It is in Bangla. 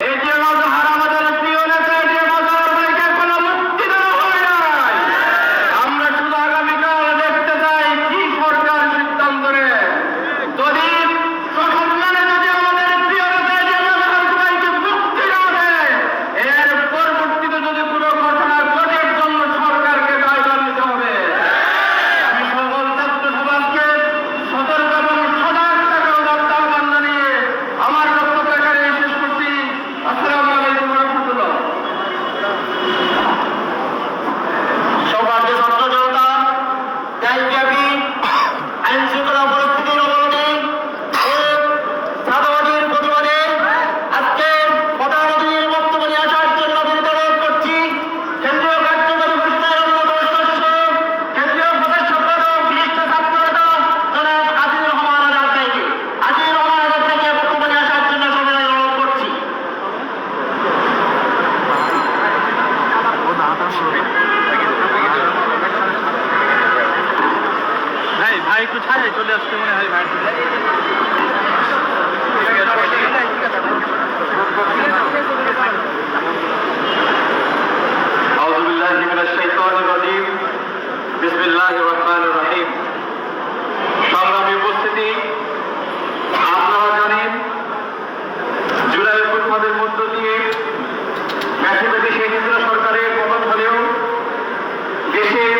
এই ভাই ভাই একটু ছাড়ে চলে আসতে মনে হয় ভাই أعوذ بالله من الشيطان الرجيم بسم الله الرحمن الرحيم রাষ্ট্রপতি সেই হাসিনা সরকারের পতন হলেও দেশের